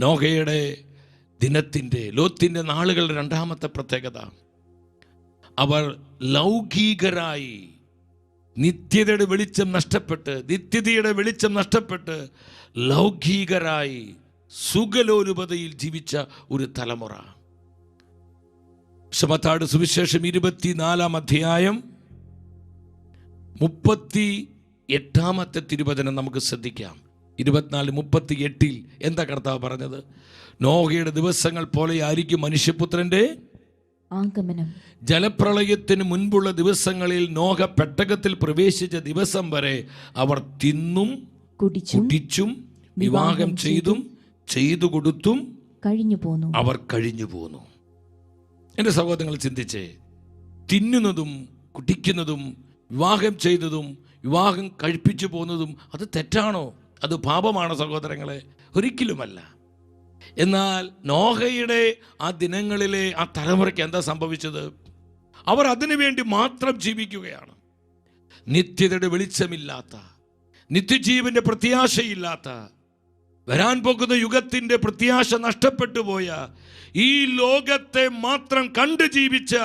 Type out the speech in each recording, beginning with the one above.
നോഹയുടെ ദിനത്തിന്റെ ലോത്തിന്റെ നാളുകളുടെ രണ്ടാമത്തെ പ്രത്യേകത അവർ ലൗകികരായി നിത്യതയുടെ വെളിച്ചം നഷ്ടപ്പെട്ട് നിത്യതയുടെ വെളിച്ചം നഷ്ടപ്പെട്ട് ലൗകികരായി സുഖലോലുപതയിൽ ജീവിച്ച ഒരു തലമുറ. ശമത്താട് സുവിശേഷം ഇരുപത്തിനാലാം അധ്യായം മുപ്പത്തി എട്ടാമത്തെ തിരുവചനം നമുക്ക് ശ്രദ്ധിക്കാം. ഇരുപത്തിനാല് മുപ്പത്തി എട്ടിൽ എന്താ കർത്താവ് പറഞ്ഞത്? നോഹയുടെ ദിവസങ്ങൾ പോലെ ആയിരിക്കും മനുഷ്യപുത്രന്റെ ആഗമനം. ജലപ്രളയത്തിന് മുൻപുള്ള ദിവസങ്ങളിൽ നോഹ പെട്ടകത്തിൽ പ്രവേശിച്ച ദിവസം വരെ അവർ തിന്നും കുടിച്ചും വിവാഹം ചെയ്തും ചെയ്തു കൊടുത്തും കഴിഞ്ഞു പോന്നു. അവർ കഴിഞ്ഞു പോന്നു. എന്റെ സഹോദരങ്ങൾ ചിന്തിച്ചേ തിന്നുന്നതും കുടിക്കുന്നതും വിവാഹം ചെയ്തതും വിവാഹം കഴിപ്പിച്ചു പോകുന്നതും അത് തെറ്റാണോ? അത് പാപമാണ് സഹോദരങ്ങളെ ഒരിക്കലുമല്ല. എന്നാൽ നോഹയുടെ ആ ദിനങ്ങളിലെ ആ തലമുറയ്ക്ക് എന്താ സംഭവിച്ചത്? അവർ അതിനു വേണ്ടി മാത്രം ജീവിക്കുകയാണ്. നിത്യതയുടെ വെളിച്ചമില്ലാത്ത നിത്യജീവന്റെ പ്രത്യാശയില്ലാത്ത വരാൻ പോകുന്ന യുഗത്തിന്റെ പ്രത്യാശ നഷ്ടപ്പെട്ടു പോയ ഈ ലോകത്തെ മാത്രം കണ്ടു ജീവിച്ച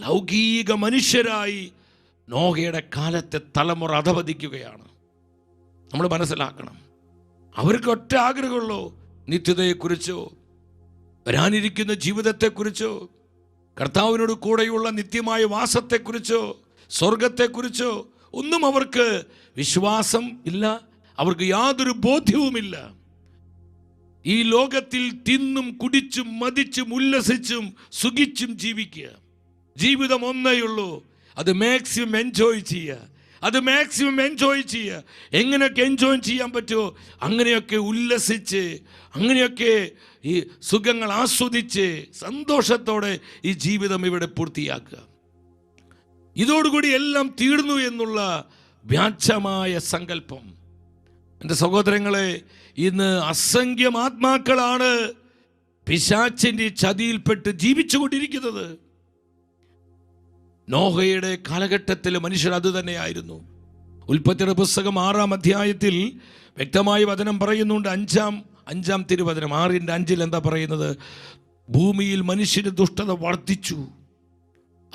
ലൗകിക മനുഷ്യരായി നോഹയുടെ കാലത്തെ തലമുറ അധപതിക്കുകയാണ്. നമ്മൾ മനസ്സിലാക്കണം. അവർക്ക് ഒറ്റ ആഗ്രഹമുള്ളൂ. നിത്യതയെക്കുറിച്ചോ വരാനിരിക്കുന്ന ജീവിതത്തെക്കുറിച്ചോ കർത്താവിനോട് കൂടെയുള്ള നിത്യമായ വാസത്തെക്കുറിച്ചോ സ്വർഗത്തെക്കുറിച്ചോ ഒന്നും അവർക്ക് വിശ്വാസം ഇല്ല. അവർക്ക് യാതൊരു ബോധ്യവുമില്ല ഈ ലോകത്തിൽ തിന്നും കുടിച്ചും മതിച്ചും ഉല്ലസിച്ചും സുഖിച്ചും ജീവിക്കുക. ജീവിതം ഒന്നേയുള്ളൂ. അത് മാക്സിമം എൻജോയ് ചെയ്യുക. അത് മാക്സിമം എൻജോയ് ചെയ്യുക. എങ്ങനെയൊക്കെ എൻജോയ് ചെയ്യാൻ പറ്റുമോ അങ്ങനെയൊക്കെ ഉല്ലസിച്ച് അങ്ങനെയൊക്കെ ഈ സുഖങ്ങൾ ആസ്വദിച്ച് സന്തോഷത്തോടെ ഈ ജീവിതം ഇവിടെ പൂർത്തിയാക്കുക. ഇതോടുകൂടി എല്ലാം തീർന്നു എന്നുള്ള വ്യാജമായ സങ്കല്പം. എന്റെ സഹോദരങ്ങളെ ഇന്ന് അസംഖ്യം ആത്മാക്കളാണ് പിശാച്ചിന്റെ ചതിയിൽപ്പെട്ട് ജീവിച്ചുകൊണ്ടിരിക്കുന്നത്. നോഹയുടെ കാലഘട്ടത്തിൽ മനുഷ്യർ അത് തന്നെയായിരുന്നു. ഉൽപ്പത്തിയുടെ പുസ്തകം ആറാം അധ്യായത്തിൽ വ്യക്തമായ വചനം പറയുന്നുണ്ട്. അഞ്ചാം അഞ്ചാം തിരുവചനം ആറിന്റെ അഞ്ചിൽ എന്താ പറയുന്നത്? ഭൂമിയിൽ മനുഷ്യന് ദുഷ്ടത വർദ്ധിച്ചു.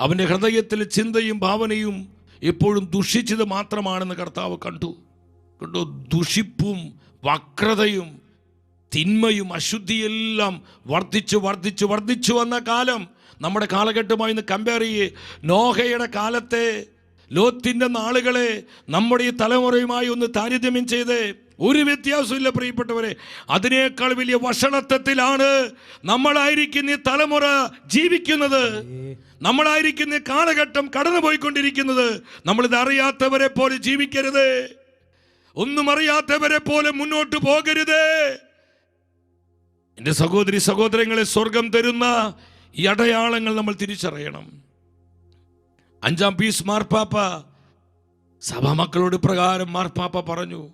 അവന്റെ ഹൃദയത്തിലെ ചിന്തയും ഭാവനയും എപ്പോഴും ദുഷിച്ചത് മാത്രമാണെന്ന് കർത്താവ് കണ്ടു. കണ്ടു? ദുഷിപ്പും വക്രതയും തിന്മയും അശുദ്ധിയെല്ലാം വർദ്ധിച്ചു വർദ്ധിച്ചു വർദ്ധിച്ചു വന്ന കാലം നമ്മുടെ കാലഘട്ടമായി ഇന്ന് കമ്പയർ ചെയ്യേ. നോഹയുടെ കാലത്തെ ലോത്തിന്റെ നാളുകളെ നമ്മുടെ ഈ തലമുറയുമായി ഒന്ന് താരതമ്യം ചെയ്ത് ഒരു വ്യത്യാസമില്ല പ്രിയപ്പെട്ടവരെ. അതിനേക്കാൾ വലിയ വഷളത്വത്തിലാണ് നമ്മളായിരിക്കുന്ന ഈ തലമുറ ജീവിക്കുന്നത്. നമ്മളായിരിക്കുന്ന കാലഘട്ടം കടന്നുപോയിക്കൊണ്ടിരിക്കുന്നത്. നമ്മളിത് അറിയാത്തവരെ പോലെ ജീവിക്കരുത്. ഒന്നും അറിയാത്തവരെ പോലെ മുന്നോട്ട് പോകരുത്. എന്റെ സഹോദരി സഹോദരങ്ങളെ സ്വർഗം തരുന്ന ഈ അടയാളങ്ങൾ നമ്മൾ തിരിച്ചറിയണം. അഞ്ചാം പീസ് മാർപ്പാപ്പ സഭാമക്കളോട് പ്രകാരം മാർപ്പാപ്പ പറഞ്ഞു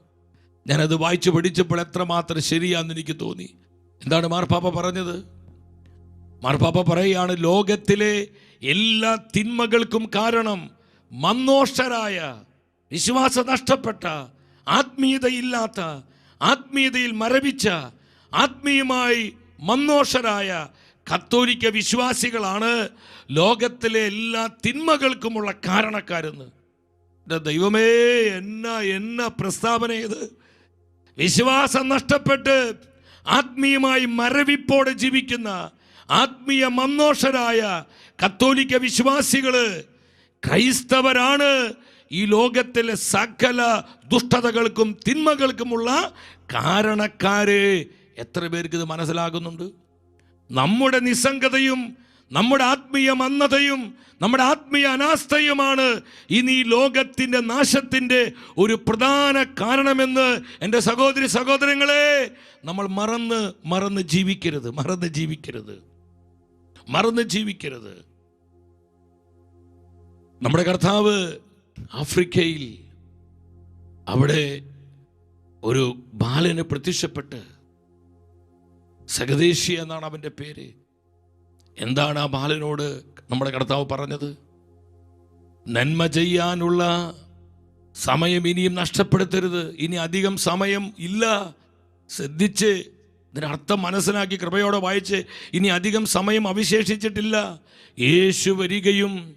ഞാനത് വായിച്ചു പഠിച്ചപ്പോൾ എത്രമാത്രം ശരിയാന്ന് എനിക്ക് തോന്നി. എന്താണ് മാർപ്പാപ്പ പറഞ്ഞത്? മാർപ്പാപ്പ പറയുകയാണ് ലോകത്തിലെ എല്ലാ തിന്മകൾക്കും കാരണം മന്നോഷരായ വിശ്വാസ നഷ്ടപ്പെട്ട ആത്മീയതയില്ലാത്ത ആത്മീയതയിൽ മരവിച്ച ആത്മീയമായി മന്നോഷരായ കത്തോലിക്ക വിശ്വാസികളാണ് ലോകത്തിലെ എല്ലാ തിന്മകൾക്കുമുള്ള കാരണക്കാരെന്ന്. എന്റെ ദൈവമേ എന്നാ എന്നാ പ്രസ്താവന ഇത്? വിശ്വാസം നഷ്ടപ്പെട്ട് ആത്മീയമായി മരവിപ്പോടെ ജീവിക്കുന്ന ആത്മീയ മന്നോഷരായ കത്തോലിക്ക വിശ്വാസികൾ ക്രൈസ്തവരാണ്. ഈ ലോകത്തിലെ സകല ദുഷ്ടതകൾക്കും തിന്മകൾക്കുമുള്ള കാരണക്കാര്. എത്ര പേർക്ക് ഇത് മനസ്സിലാകുന്നുണ്ട്? നമ്മുടെ നിസ്സംഗതയും നമ്മുടെ ആത്മീയ മന്ദതയും നമ്മുടെ ആത്മീയ അനാസ്ഥയുമാണ് ഇനി ലോകത്തിന്റെ നാശത്തിന്റെ ഒരു പ്രധാന കാരണമെന്ന് എന്റെ സഹോദരി സഹോദരങ്ങളെ നമ്മൾ മറന്ന് മറന്ന് ജീവിക്കരുത് മറന്ന് ജീവിക്കരുത്. മറന്ന് ജീവിക്കരുത്. നമ്മുടെ കർത്താവ് ആഫ്രിക്കയിൽ അവിടെ ഒരു ബാലന് പ്രത്യക്ഷപ്പെട്ട് സഗദേശി എന്നാണ് അവന്റെ പേര്. എന്താണ് ആ ബാലനോട് നമ്മുടെ കർത്താവ് പറഞ്ഞത്? നന്മ ചെയ്യാനുള്ള സമയം ഇനിയും നഷ്ടപ്പെടുത്തരുത്. ഇനി അധികം സമയം ഇല്ല. ശ്രദ്ധിച്ച് ഇതിനർത്ഥം മനസ്സിലാക്കി കൃപയോടെ വായിച്ച് ഇനി അധികം സമയം അവശേഷിച്ചിട്ടില്ല. യേശു വരികയും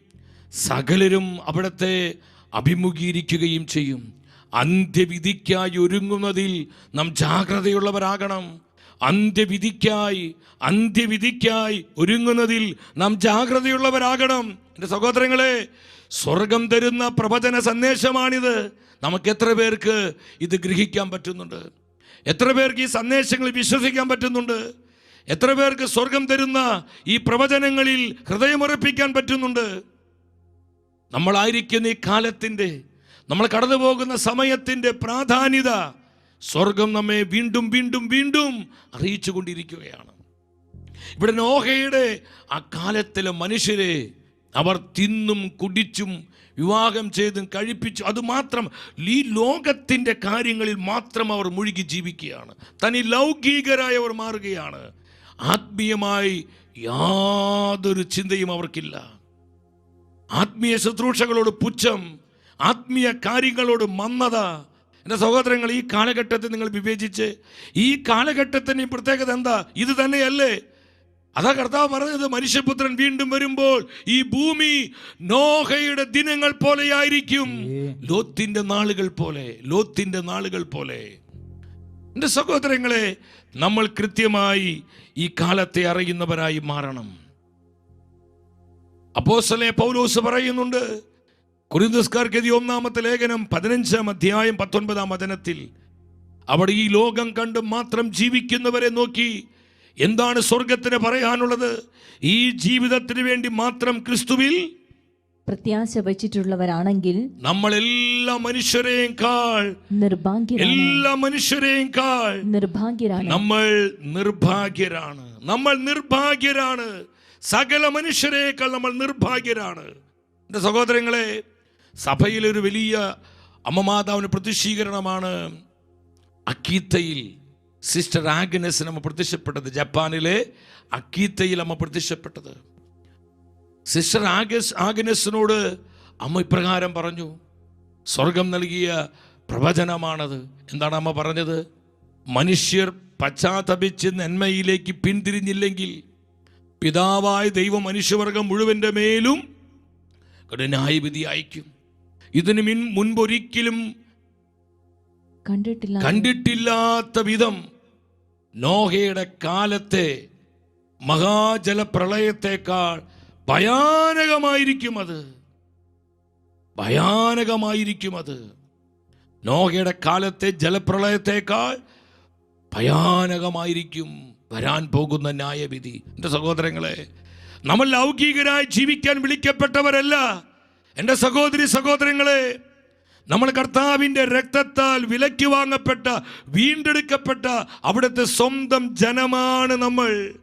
സകലരും അവിടത്തെ അഭിമുഖീകരിക്കുകയും ചെയ്യും. അന്ത്യവിധിക്കായി ഒരുങ്ങുന്നതിൽ നാം ജാഗ്രതയുള്ളവരാകണം. അന്ത്യവിധിക്കായി അന്ത്യവിധിക്കായി ഒരുങ്ങുന്നതിൽ നാം ജാഗ്രതയുള്ളവരാകണം. എന്റെ സഹോദരങ്ങളെ സ്വർഗം തരുന്ന പ്രവചന സന്ദേശമാണിത്. നമുക്ക് എത്ര പേർക്ക് ഇത് ഗ്രഹിക്കാൻ പറ്റുന്നുണ്ട്? എത്ര പേർക്ക് ഈ സന്ദേശങ്ങൾ വിശ്വസിക്കാൻ പറ്റുന്നുണ്ട്? എത്ര പേർക്ക് സ്വർഗം തരുന്ന ഈ പ്രവചനങ്ങളിൽ ഹൃദയമുറപ്പിക്കാൻ പറ്റുന്നുണ്ട്? നമ്മളായിരിക്കുന്ന ഈ കാലത്തിന്റെ നമ്മൾ കടന്നു പോകുന്ന സമയത്തിന്റെ പ്രാധാന്യത സ്വർഗം നമ്മെ വീണ്ടും വീണ്ടും വീണ്ടും അറിയിച്ചു കൊണ്ടിരിക്കുകയാണ്. ഇവിടെ നോഹയുടെ ആ കാലത്തിലെ മനുഷ്യരെ അവർ തിന്നും കുടിച്ചും വിവാഹം ചെയ്തും കഴിപ്പിച്ചു അതുമാത്രം ഈ ലോകത്തിന്റെ കാര്യങ്ങളിൽ മാത്രം അവർ മുഴുകി ജീവിക്കുകയാണ്. തനി ലൗകികരായി അവർ മാറുകയാണ്. ആത്മീയമായി യാതൊരു ചിന്തയും അവർക്കില്ല. ആത്മീയ ശുശ്രൂഷകളോട് പുച്ഛം ആത്മീയ കാര്യങ്ങളോട് മന്ദത എന്റെ സഹോദരങ്ങൾ ഈ കാലഘട്ടത്തെ നിങ്ങൾ വിവേചിച്ച് ഈ കാലഘട്ടത്തിന് ഈ പ്രത്യേകത എന്താ? ഇത് തന്നെയല്ലേ? അതാ കർത്താവ് പറഞ്ഞത് മനുഷ്യപുത്രൻ വീണ്ടും വരുമ്പോൾ ഈ ഭൂമി നോഹയുടെ ദിനങ്ങൾ പോലെയായിരിക്കും. ലോത്തിന്റെ നാളുകൾ പോലെ ലോത്തിന്റെ നാളുകൾ പോലെ. എന്റെ സഹോദരങ്ങളെ നമ്മൾ കൃത്യമായി ഈ കാലത്തെ അറിയുന്നവരായി മാറണം. അപ്പോസലെ പൗലോസ് പറയുന്നുണ്ട് കുറിന്തസ്കാർക്കെതി ഒന്നാമത്തെ ലേഖനം പതിനഞ്ചാം അധ്യായം പത്തൊൻപതാം വചനത്തിൽ അവിടെ ഈ ലോകം കണ്ട് മാത്രം ജീവിക്കുന്നവരെ നോക്കി എന്താണ് സ്വർഗത്തിന് പറയാനുള്ളത്? ഈ ജീവിതത്തിന് വേണ്ടി മാത്രം ക്രിസ്തുവിൽ പ്രത്യാശ വച്ചിട്ടുള്ളവരാണെങ്കിൽ നമ്മൾ എല്ലാ മനുഷ്യരെയും കാൾ നിർഭാഗ്യ എല്ലാ മനുഷ്യരെയും കാൾ നിർഭാഗ്യരാണ്. നമ്മൾ നിർഭാഗ്യരാണ്. നമ്മൾ നിർഭാഗ്യരാണ്. സകല മനുഷ്യരെക്കാൾ നമ്മൾ നിർഭാഗ്യരാണ്. എന്റെ സഹോദരങ്ങളെ സഭയിലൊരു വലിയ അമ്മമാതാവിന് പ്രതിഷീകരണമാണ് അക്കീത്തയിൽ സിസ്റ്റർ ആഗ്നസിന് അമ്മ പ്രത്യക്ഷപ്പെട്ടത്. ജപ്പാനിലെ അക്കീത്തയിൽ അമ്മ പ്രത്യക്ഷപ്പെട്ടത്. സിസ്റ്റർ ആഗസ് ആഗ്നസിനോട് അമ്മ ഇപ്രകാരം പറഞ്ഞു സ്വർഗം നൽകിയ പ്രവചനമാണത്. എന്താണ് അമ്മ പറഞ്ഞത്? മനുഷ്യർ പശ്ചാത്തപിച്ച് നന്മയിലേക്ക് പിന്തിരിഞ്ഞില്ലെങ്കിൽ പിതാവായ ദൈവം മനുഷ്യവർഗം മുഴുവന്റെ മേലും കഠിനായവിധി അയക്കും ഇതിന് മിൻ മുൻപൊരിക്കലും കണ്ടിട്ടില്ല കണ്ടിട്ടില്ലാത്ത വിധം നോഹയുടെ കാലത്തെ മഹാജലപ്രളയത്തെക്കാൾ ഭയാനകമായിരിക്കും അത് ഭയാനകമായിരിക്കും അത് നോഹയുടെ കാലത്തെ ജലപ്രളയത്തെക്കാൾ ഭയാനകമായിരിക്കും വരാൻ പോകുന്ന ന്യായവിധി. എന്റെ സഹോദരങ്ങളെ നമ്മൾ ലൗകികരായി ജീവിക്കാൻ വിളിക്കപ്പെട്ടവരല്ല. എന്റെ സഹോദരി സഹോദരങ്ങളെ നമ്മൾ കർത്താവിന്റെ രക്തത്താൽ വിലയ്ക്ക് വാങ്ങപ്പെട്ട വീണ്ടെടുക്കപ്പെട്ട അവിടുത്തെ സ്വന്തം ജനമാണ് നമ്മൾ.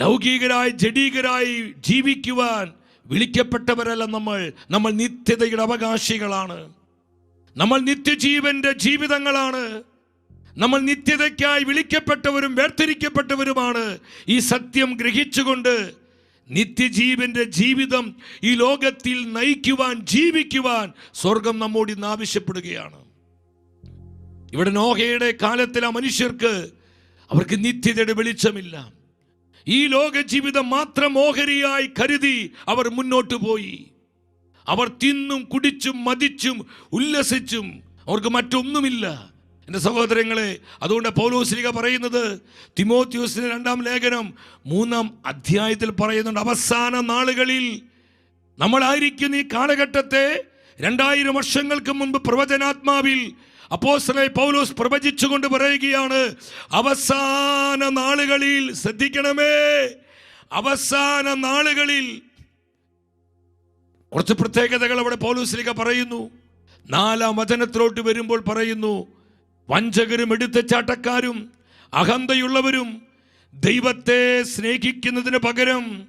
ലൗകികരായി ജഡീകരായി ജീവിക്കുവാൻ വിളിക്കപ്പെട്ടവരല്ല നമ്മൾ. നമ്മൾ നിത്യതയുടെ അവകാശികളാണ്. നമ്മൾ നിത്യജീവന്റെ ജീവിതങ്ങളാണ്. നമ്മൾ നിത്യതയ്ക്കായി വിളിക്കപ്പെട്ടവരും വേർതിരിക്കപ്പെട്ടവരുമാണ്. ഈ സത്യം ഗ്രഹിച്ചുകൊണ്ട് നിത്യജീവന്റെ ജീവിതം ഈ ലോകത്തിൽ നയിക്കുവാൻ ജീവിക്കുവാൻ സ്വർഗം നമ്മോട് ഇന്ന് ആവശ്യപ്പെടുകയാണ്. ഇവിടെ നോഹയുടെ കാലത്തിലെ മനുഷ്യർക്ക് അവർക്ക് നിത്യതയുടെ വെളിച്ചമില്ല. ഈ ലോക ജീവിതം മാത്രം ഓഹരിയായി കരുതി അവർ മുന്നോട്ട് പോയി. അവർ തിന്നും കുടിച്ചും മതിച്ചും ഉല്ലസിച്ചും അവർക്ക് മറ്റൊന്നുമില്ല. എന്റെ സഹോദരങ്ങളെ അതുകൊണ്ട് പൗലോസ്ലിക പറയുന്നത് തിമോത്യൂസിന് രണ്ടാം ലേഖനം മൂന്നാം അധ്യായത്തിൽ പറയുന്നുണ്ട് അവസാന നാളുകളിൽ നമ്മളായിരിക്കുന്ന ഈ കാലഘട്ടത്തെ രണ്ടായിരം വർഷങ്ങൾക്ക് മുൻപ് പ്രവചനാത്മാവിൽ അപ്പോസ്തലനായ പൗലോസ് പ്രവചിച്ചുകൊണ്ട് പറയുകയാണ് അവസാന നാളുകളിൽ ശ്രദ്ധിക്കണമേ അവസാന നാളുകളിൽ. കുറച്ച് പ്രത്യേകതകൾ അവിടെ പൗലോസ്ലിക പറയുന്നു. നാലാം വചനത്തിലോട്ട് വരുമ്പോൾ പറയുന്നു വഞ്ചകരും എടുത്തച്ചാട്ടക്കാരും അഹന്തയുള്ളവരും ദൈവത്തെ സ്നേഹിക്കുന്നതിന് പകരം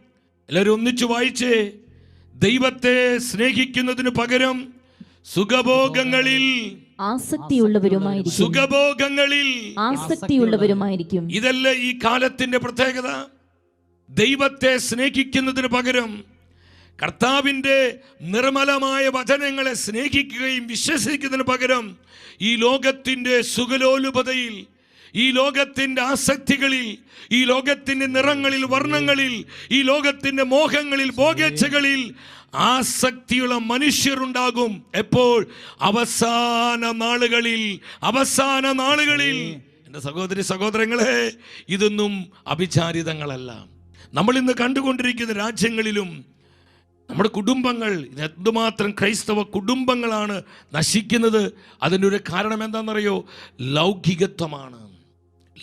എല്ലാവരും ഒന്നിച്ചു വായിച്ചേ. ദൈവത്തെ സ്നേഹിക്കുന്നതിന് പകരം സുഖഭോഗങ്ങളിൽ ആസക്തിയുള്ളവരുമായിരിക്കും. സുഖഭോഗങ്ങളിൽ ആസക്തിയുള്ളവരുമായിരിക്കും. ഇതല്ല ഈ കാലത്തിന്റെ പ്രത്യേകത. ദൈവത്തെ സ്നേഹിക്കുന്നതിന് പകരം കർത്താവിന്റെ നിർമ്മലമായ വചനങ്ങളെ സ്നേഹിക്കുകയും വിശ്വസിക്കുന്നതിന് പകരം ഈ ലോകത്തിന്റെ സുഖലോലുപതയിൽ ഈ ലോകത്തിന്റെ ആസക്തികളിൽ ഈ ലോകത്തിന്റെ നിറങ്ങളിൽ വർണങ്ങളിൽ ഈ ലോകത്തിന്റെ മോഹങ്ങളിൽ ഭോഗേച്ഛകളിൽ ആസക്തിയുള്ള മനുഷ്യരുണ്ടാകും. എപ്പോൾ? അവസാന നാളുകളിൽ അവസാന നാളുകളിൽ. എന്റെ സഹോദരി സഹോദരങ്ങളെ ഇതൊന്നും അഭിചാരിതങ്ങളല്ല നമ്മൾ ഇന്ന് കണ്ടുകൊണ്ടിരിക്കുന്ന രാജ്യങ്ങളിലും നമ്മുടെ കുടുംബങ്ങൾ എന്തുമാത്രം ക്രൈസ്തവ കുടുംബങ്ങളാണ് നശിക്കുന്നത് അതിന്റെ ഒരു കാരണം എന്താണെന്നറിയോ? ലൗകികത്വമാണ്.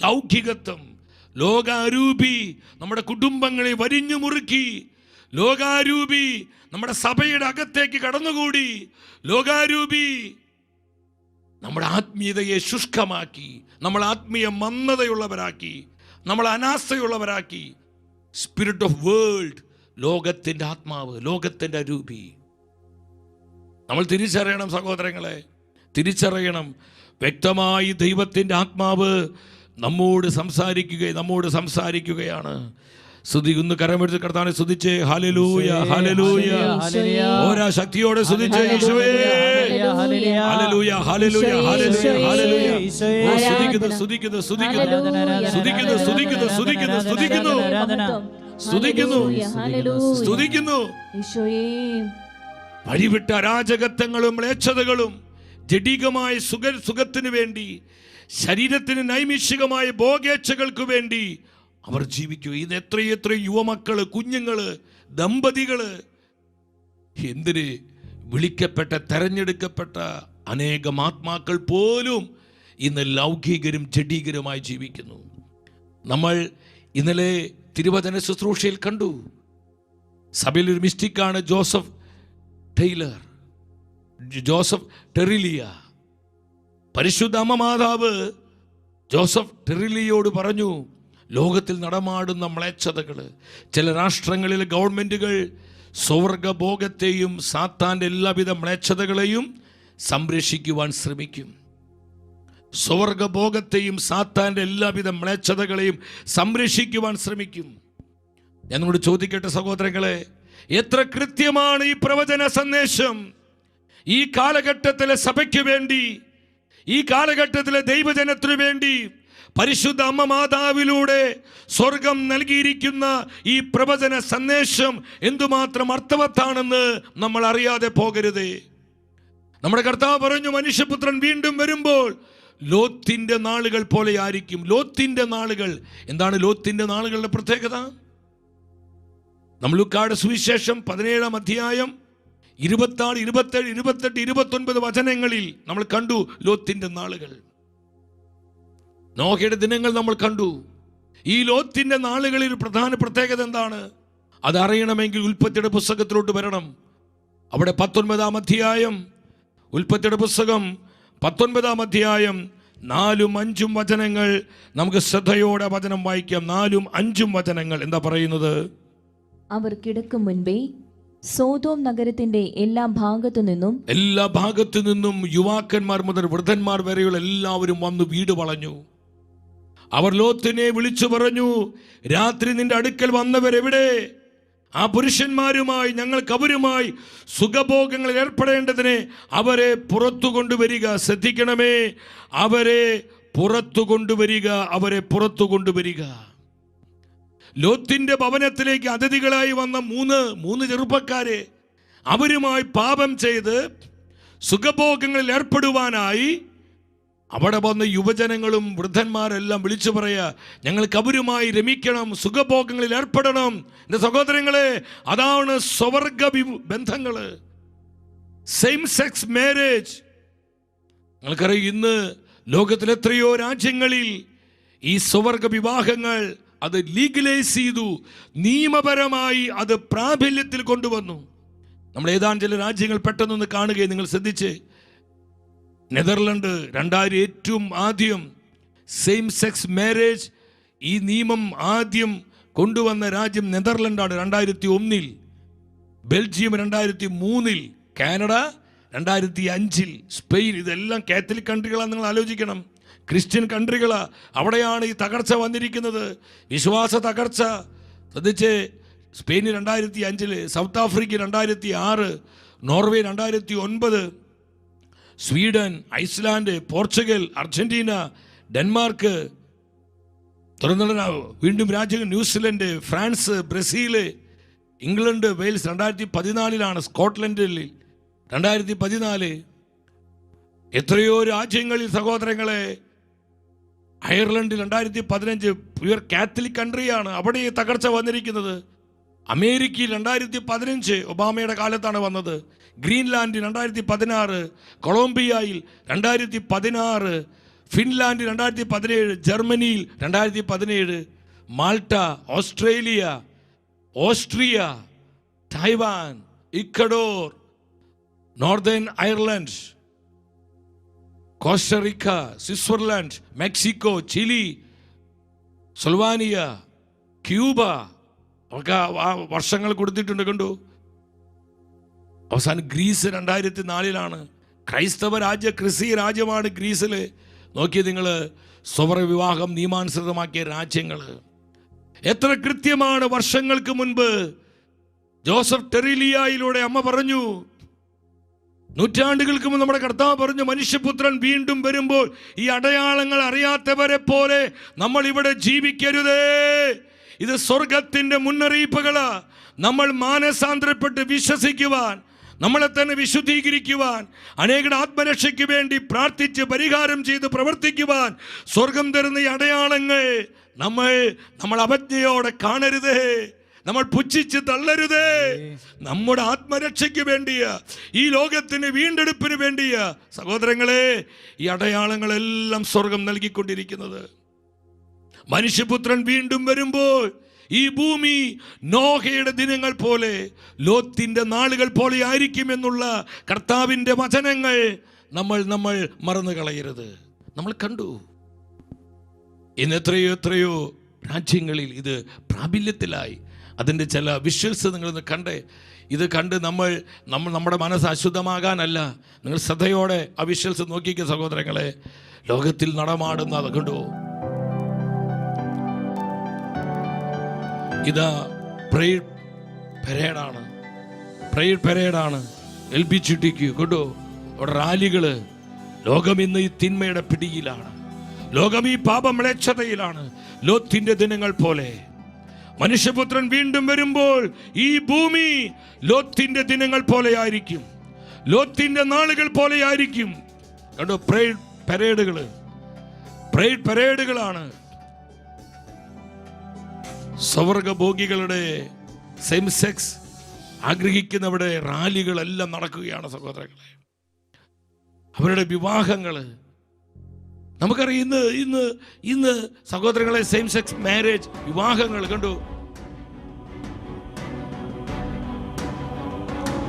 ലൗകികത്വം. ലോകാരൂപി നമ്മുടെ കുടുംബങ്ങളെ വരിഞ്ഞു മുറുക്കി. ലോകാരൂപി നമ്മുടെ സഭയുടെ അകത്തേക്ക് കടന്നുകൂടി. ലോകാരൂപി നമ്മുടെ ആത്മീയതയെ ശുഷ്കമാക്കി. നമ്മൾ ആത്മീയ മന്ദതയുള്ളവരാക്കി. നമ്മൾ അനാസ്ഥയുള്ളവരാക്കി. സ്പിരിറ്റ് ഓഫ് വേൾഡ് ലോകത്തിന്റെ ആത്മാവ് ലോകത്തിന്റെ രൂപി നമ്മൾ തിരിച്ചറിയണം സഹോദരങ്ങളെ തിരിച്ചറിയണം വ്യക്തമായി ദൈവത്തിന്റെ ആത്മാവ് നമ്മോട് സംസാരിക്കുക നമ്മോട് സംസാരിക്കുകയാണ് സ്തുതി ഒന്ന് കരമെടുത്ത് കർത്താനെ സ്തുതിച്ചേ ഹലലൂയ ഹലലൂയ ഓരോ ശക്തിയോടെ സ്തുതിച്ചേ ഈശോയേ ഹലലൂയ ഹലലൂയ ഹലലൂയ ഹലലൂയ ഓ, സ്തുതിക്കുന്നു സ്തുതിക്കുന്നു സ്തുതിക്കുന്നു സ്തുതിക്കുന്നു സ്തുതിക്കുന്നു സ്തുതിക്കുന്നു സ്തുതിക്കുന്നു സ്തുതിക്കുന്നു. സ്തുതിക്കുന്നു. വഴിവിട്ട അരാജകത്വങ്ങളും മ്ലേച്ഛതകളും ജഡികമായ സുഖ സുഖത്തിനു വേണ്ടി ശരീരത്തിന് നൈമിഷികമായ ഭോഗേച്ഛകൾക്ക് വേണ്ടി അവർ ജീവിക്കും ഇത് എത്രയെത്ര യുവമക്കൾ കുഞ്ഞുങ്ങൾ ദമ്പതികൾ എന്തിന് വിളിക്കപ്പെട്ട തെരഞ്ഞെടുക്കപ്പെട്ട അനേകം ആത്മാക്കൾ പോലും ഇന്ന് ലൗകികരും ജഡീകരുമായി ജീവിക്കുന്നു. നമ്മൾ ഇന്നലെ തിരുവചന ശുശ്രൂഷയിൽ കണ്ടു. സഭയിൽ ഒരു മിസ്റ്റിക്കാണ് ജോസഫ് ടൈലർ. ജോസഫ് ടെറിലിയ. പരിശുദ്ധ അമ്മ മാതാവ് ജോസഫ് ടെറിലിയോട് പറഞ്ഞു ലോകത്തിൽ നടമാടുന്ന മ്ലേച്ഛതകൾ ചില രാഷ്ട്രങ്ങളിലെ ഗവൺമെന്റുകൾ സ്വർഗഭോഗത്തെയും സാത്താന്റെ എല്ലാവിധ മ്ലേച്ഛതകളെയും സംരക്ഷിക്കുവാൻ ശ്രമിക്കും. സ്വർഗഭോഗത്തെയും സാത്താന്റെ എല്ലാവിധ മ്ലേച്ഛതകളെയും സംരക്ഷിക്കുവാൻ ശ്രമിക്കും. ഞാൻ നിങ്ങളോട് ചോദിക്കട്ടെ സഹോദരങ്ങളെ എത്ര കൃത്യമാണ് ഈ പ്രവചന സന്ദേശം? ഈ കാലഘട്ടത്തിലെ സഭയ്ക്ക് വേണ്ടി ഈ കാലഘട്ടത്തിലെ ദൈവജനത്തിനു വേണ്ടി പരിശുദ്ധ അമ്മ മാതാവിലൂടെ സ്വർഗം നൽകിയിരിക്കുന്ന ഈ പ്രവചന സന്ദേശം എന്തുമാത്രം അർത്ഥവത്താണെന്ന് നമ്മൾ അറിയാതെ പോകരുത്. നമ്മുടെ കർത്താവ് പറഞ്ഞു മനുഷ്യപുത്രൻ വീണ്ടും വരുമ്പോൾ ലോത്തിന്റെ നാളുകൾ പോലെ ആയിരിക്കും. ലോത്തിന്റെ നാളുകൾ. എന്താണ് ലോത്തിന്റെ നാളുകളുടെ പ്രത്യേകത? നമ്മൾ ലുക്കാട് സുവിശേഷം പതിനേഴാം അധ്യായം ഇരുപത്താറ് ഇരുപത്തേഴ് ഇരുപത്തെട്ട് ഇരുപത്തൊൻപത് വചനങ്ങളിൽ നമ്മൾ കണ്ടു ലോത്തിന്റെ നാളുകൾ. നോഹയുടെ ദിനങ്ങൾ നമ്മൾ കണ്ടു. ഈ ലോത്തിന്റെ നാളുകളിൽ പ്രധാന പ്രത്യേകത എന്താണ്? അതറിയണമെങ്കിൽ ഉൽപ്പത്തിയുടെ പുസ്തകത്തിലോട്ട് വരണം. അവിടെ പത്തൊൻപതാം അധ്യായം ഉൽപ്പത്തിയുടെ പുസ്തകം പത്തൊൻപതാം അധ്യായം നാലും അഞ്ചും വചനങ്ങൾ. നമുക്ക് ശ്രദ്ധയോടെ വചനം വായിക്കാം. നാലും അഞ്ചും വചനങ്ങൾ. എന്താ പറയുന്നത്? അവർ കിടക്കും മുൻപേ സോതോം നഗരത്തിന്റെ എല്ലാ ഭാഗത്തു നിന്നും എല്ലാ ഭാഗത്തു നിന്നും യുവാക്കന്മാർ മുതൽ വൃദ്ധന്മാർ വരെയുള്ള എല്ലാവരും വന്ന് വീട് വളഞ്ഞു. അവർ ലോത്തിനെ വിളിച്ചു പറഞ്ഞു രാത്രി നിന്റെ അടുക്കൽ വന്നവരെവിടെ? ആ പുരുഷന്മാരുമായി ഞങ്ങൾക്ക് അവരുമായി സുഖഭോഗങ്ങളിൽ ഏർപ്പെടേണ്ടതിന് അവരെ പുറത്തു കൊണ്ടുവരിക. ശ്രദ്ധിക്കണമേ അവരെ പുറത്തു കൊണ്ടുവരിക അവരെ പുറത്തു കൊണ്ടുവരിക. ലോത്തിന്റെ ഭവനത്തിലേക്ക് അതിഥികളായി വന്ന മൂന്ന് മൂന്ന് ചെറുപ്പക്കാരെ അവരുമായി പാപം ചെയ്ത് സുഖഭോഗങ്ങളിൽ ഏർപ്പെടുവാനായി അവിടെ വന്ന് യുവജനങ്ങളും വൃദ്ധന്മാരെല്ലാം വിളിച്ചു പറയുക ഞങ്ങൾ കബുരുമായി രമിക്കണം സുഖഭോഗങ്ങളിൽ ഏർപ്പെടണം. എന്റെ സഹോദരങ്ങളെ അതാണ് സ്വവർഗ ബന്ധങ്ങൾ സെയിം സെക്സ് മാരേജ് നിങ്ങൾക്കറിയാം ഇന്ന് ലോകത്തിൽ എത്രയോ രാജ്യങ്ങളിൽ ഈ സ്വവർഗ വിവാഹങ്ങൾ അത് ലീഗലൈസ് ചെയ്തു നിയമപരമായി അത് പ്രാബല്യത്തിൽ കൊണ്ടുവന്നു. നമ്മൾ ഏതാണ്ട് ചില രാജ്യങ്ങൾ പെട്ടെന്നൊന്ന് കാണുകയും നിങ്ങൾ ശ്രദ്ധിച്ച്. നെതർലൻഡ് രണ്ടായിരം ഏറ്റവും ആദ്യം സെയിം സെക്സ് മാരേജ് ഈ നിയമം ആദ്യം കൊണ്ടുവന്ന രാജ്യം നെതർലൻഡാണ് രണ്ടായിരത്തി ഒന്നിൽ. ബെൽജിയം രണ്ടായിരത്തി മൂന്നിൽ കാനഡ രണ്ടായിരത്തി അഞ്ചിൽ സ്പെയിൻ ഇതെല്ലാം കാത്തലിക് കൺട്രികളാണ് നിങ്ങൾ ആലോചിക്കണം. ക്രിസ്ത്യൻ കൺട്രികളാ. അവിടെയാണ് ഈ തകർച്ച വന്നിരിക്കുന്നത്. വിശ്വാസ തകർച്ച. ശ്രദ്ധിച്ച് സ്പെയിൻ രണ്ടായിരത്തി അഞ്ചിൽ സൗത്ത് ആഫ്രിക്ക രണ്ടായിരത്തി ആറ് നോർവേ രണ്ടായിരത്തി ഒൻപത് Sweden Iceland Portugal Argentina Denmark തുടർന്നുള്ള വീണ്ടും രാജ്യങ്ങൾ New Zealand France Brazil England Wales രണ്ടായിരത്തി പതിനാലിലാണ് സ്കോട്ട്ലൻഡിൽ രണ്ടായിരത്തി പതിനാല് എത്രയോ രാജ്യങ്ങളിൽ സഹോദരങ്ങളെ അയർലൻഡ് രണ്ടായിരത്തി പതിനഞ്ച് പ്യുവർ കാത്തലിക് കൺട്രിയാണ് അവിടെ തകർച്ച വന്നിരിക്കുന്നത്. അമേരിക്കയിൽ രണ്ടായിരത്തി പതിനഞ്ച് ഒബാമയുടെ കാലത്താണ് വന്നത്. ഗ്രീൻലാൻഡ് രണ്ടായിരത്തി പതിനാറ് കൊളംബിയയിൽ രണ്ടായിരത്തി പതിനാറ് ഫിൻലാൻഡ് രണ്ടായിരത്തി പതിനേഴ് ജർമ്മനിയിൽ രണ്ടായിരത്തി പതിനേഴ് Malta Australia Austria Taiwan Ecuador Northern Ireland Costa Rica Switzerland Mexico Chile Slovenia Cuba. ഒക്കെ വർഷങ്ങൾ കൊടുത്തിട്ടുണ്ട് കണ്ടു? അവസാനം ഗ്രീസ് രണ്ടായിരത്തി നാലിലാണ് ക്രൈസ്തവ രാജ്യ ക്രിസ്തീയ രാജ്യമാണ് ഗ്രീസിൽ നോക്കി നിങ്ങൾ സ്വവർ വിവാഹം നിയമാനുസൃതമാക്കിയ രാജ്യങ്ങൾ എത്ര കൃത്യമാണ് വർഷങ്ങൾക്ക് മുൻപ് ജോസഫ് ടെറിലിയായിലൂടെ അമ്മ പറഞ്ഞു നൂറ്റാണ്ടുകൾക്ക് മുമ്പ് നമ്മുടെ കർത്താവ് പറഞ്ഞു മനുഷ്യപുത്രൻ വീണ്ടും വരുമ്പോൾ ഈ അടയാളങ്ങൾ അറിയാത്തവരെ പോലെ നമ്മൾ ഇവിടെ ജീവിക്കരുതേ. ഇത് സ്വർഗത്തിന്റെ മുന്നറിയിപ്പുകളാ. നമ്മൾ മാനസാന്തരപ്പെട്ട് വിശ്വസിക്കുവാൻ നമ്മളെ തന്നെ വിശുദ്ധീകരിക്കുവാൻ അനേകരുടെ ആത്മരക്ഷയ്ക്ക് വേണ്ടി പ്രാർത്ഥിച്ച് പരിഹാരം ചെയ്ത് പ്രവർത്തിക്കുവാൻ സ്വർഗം തരുന്ന ഈ അടയാളങ്ങൾ നമ്മൾ നമ്മൾ അവജ്ഞയോടെ കാണരുതേ. നമ്മൾ പുച്ഛിച്ച് തള്ളരുതേ. നമ്മുടെ ആത്മരക്ഷയ്ക്ക് വേണ്ടിയ ഈ ലോകത്തിന് വീണ്ടെടുപ്പിന് വേണ്ടിയ സഹോദരങ്ങളെ ഈ അടയാളങ്ങളെല്ലാം സ്വർഗം നൽകിക്കൊണ്ടിരിക്കുന്നത്. മനുഷ്യപുത്രൻ വീണ്ടും വരുമ്പോൾ ഈ ഭൂമി നോഹയുടെ ദിനങ്ങൾ പോലെ ലോത്തിന്റെ നാളുകൾ പോലെ ആയിരിക്കുമെന്നുള്ള കർത്താവിന്റെ വചനങ്ങൾ നമ്മൾ നമ്മൾ മറന്നു കളയരുത്. നമ്മൾ കണ്ടു. ഇന്ന് എത്രയോ എത്രയോ രാജ്യങ്ങളിൽ ഇത് പ്രാബല്യത്തിലായി. അതിന്റെ ചില വിഷ്വൽസ് നിങ്ങളൊന്ന് കണ്ടേ ഇത് കണ്ട് നമ്മൾ നമ്മൾ നമ്മുടെ മനസ്സ് അശുദ്ധമാകാനല്ല. നിങ്ങൾ ശ്രദ്ധയോടെ ആ വിഷ്വൽസ് നോക്കിക്കുക സഹോദരങ്ങളെ. ലോകത്തിൽ നടമാടുന്ന അത് കണ്ടു? ഇതാ പ്രൈഡ് പെരേഡാണ് പ്രൈഡ് പെരേഡാണ് എൽ ബി ചുട്ടിക്ക് കേട്ടോ അവിടെ റാലികൾ ലോകം ഇന്ന് ഈ തിന്മയുടെ പിടിയിലാണ്. ലോകം ഈ പാപമ്ലേച്ഛതയിലാണ് ലോത്തിന്റെ ദിനങ്ങൾ പോലെ. മനുഷ്യപുത്രൻ വീണ്ടും വരുമ്പോൾ ഈ ഭൂമി ലോത്തിന്റെ ദിനങ്ങൾ പോലെയായിരിക്കും. ലോത്തിന്റെ നാളുകൾ പോലെയായിരിക്കും. കണ്ടോ പ്രൈഡ് പരേഡുകൾ പ്രൈഡ് പരേഡുകളാണ് സ്വർഗഭോഗികളുടെ സെയിം സെക്സ് ആഗ്രഹിക്കുന്നവരുടെ റാലികളെല്ലാം നടക്കുകയാണ് സഹോദരങ്ങളെ. അവരുടെ വിവാഹങ്ങൾ നമുക്കറിയാം ഇന്ന് ഇന്ന് ഇന്ന് സഹോദരങ്ങളെ സെയിം സെക്സ് മാരേജ് വിവാഹങ്ങൾ കണ്ടു.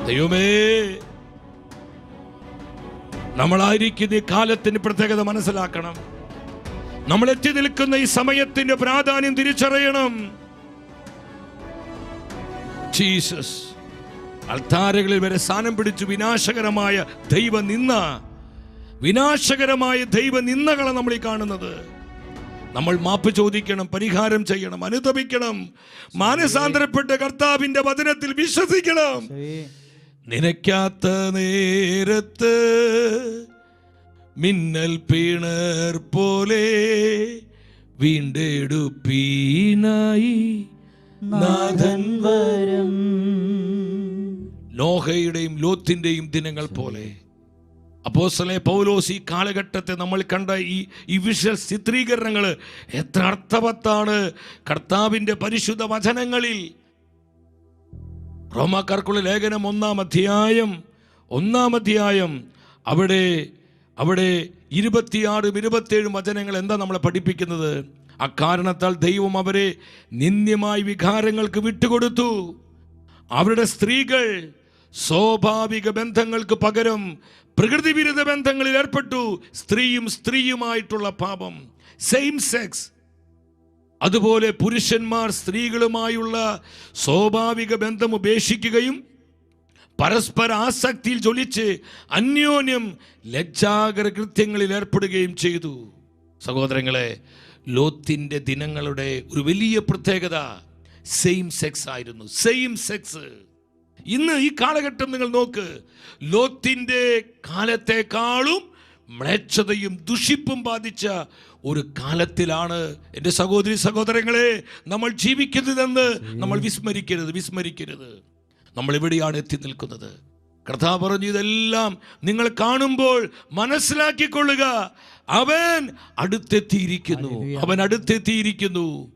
ദൈവമേ നമ്മളായിരിക്കുന്ന ഈ കാലത്തിന് പ്രത്യേകത മനസ്സിലാക്കണം. നമ്മൾ എത്തി നിൽക്കുന്ന ഈ സമയത്തിന്റെ പ്രാധാന്യം തിരിച്ചറിയണം. ജീസസ് അൾത്താരകളിൽ വരെ സ്ഥാനം പിടിച്ചു വിനാശകരമായ ദൈവ നിന്ന വിനാശകരമായ ദൈവ നിന്നകളെ നമ്മൾ ഈ കാണുന്നത്. നമ്മൾ മാപ്പ് ചോദിക്കണം പരിഹാരം ചെയ്യണം അനുതപിക്കണം മാനസാന്തരപ്പെട്ട കർത്താവിന്റെ വചനത്തിൽ വിശ്വസിക്കണം. നിനക്കാത്ത നേരത്ത് മിന്നൽ പീണർ പോലെ വീണ്ടെടുപ്പീനായി നാഥൻ വരം നോഹയുടെയും ലോത്തിന്റെയും ദിനങ്ങൾ പോലെ. അപ്പോസലെ പൗലോസ് ഈ കാലഘട്ടത്തെ നമ്മൾ കണ്ട ഈ ഈ വിഷ്വൽ ചിത്രീകരണങ്ങൾ എത്ര അർത്ഥവത്താണ്. കർത്താവിന്റെ പരിശുദ്ധ വചനങ്ങളിൽ റോമാക്കാർക്കുള്ള ലേഖനം ഒന്നാം അധ്യായം ഒന്നാം അധ്യായം അവിടെ അവിടെ ഇരുപത്തിയാറും ഇരുപത്തിയേഴും വചനങ്ങൾ എന്താ നമ്മളെ പഠിപ്പിക്കുന്നത്? അക്കാരണത്താൽ ദൈവം അവരെ നിന്ദ്യമായ വികാരങ്ങൾക്ക് വിട്ടുകൊടുത്തു. അവരുടെ സ്ത്രീകൾ സ്വാഭാവിക ബന്ധങ്ങൾക്ക് പകരം പ്രകൃതി വിരുദ്ധ ബന്ധങ്ങളിൽ ഏർപ്പെട്ടു. സ്ത്രീയും സ്ത്രീയുമായിട്ടുള്ള പാപം സെയിം സെക്സ് അതുപോലെ പുരുഷന്മാർ സ്ത്രീകളുമായുള്ള സ്വാഭാവിക ബന്ധം ഉപേക്ഷിക്കുകയും പരസ്പര ആസക്തിയിൽ ജ്വലിച്ച് അന്യോന്യം ലജ്ജാകര കൃത്യങ്ങളിൽ ഏർപ്പെടുകയും ചെയ്തു. സഹോദരങ്ങളെ ലോത്തിന്റെ ദിനങ്ങളുടെ ഒരു വലിയ പ്രത്യേകത സെയിം സെക്സ് ആയിരുന്നു. സെയിം സെക്സ് ഇന്ന് ഈ കാലഘട്ടം നിങ്ങൾ നോക്ക് ലോത്തിന്റെ കാലത്തെക്കാളും മ്ലേച്ഛതയും ദുഷിപ്പും ബാധിച്ച ഒരു കാലത്തിലാണ് എന്റെ സഹോദരി സഹോദരങ്ങളെ നമ്മൾ ജീവിക്കുന്നതെന്ന് നമ്മൾ വിസ്മരിക്കരുത് വിസ്മരിക്കരുത്. നമ്മൾ എവിടെയാണ് എത്തി നിൽക്കുന്നത്. കർത്താവ് പറഞ്ഞു ഇതെല്ലാം നിങ്ങൾ കാണുമ്പോൾ മനസ്സിലാക്കിക്കൊള്ളുക. അവൻ അടുത്തെത്തിയിരിക്കുന്നു. അവൻ അടുത്തെത്തിയിരിക്കുന്നു.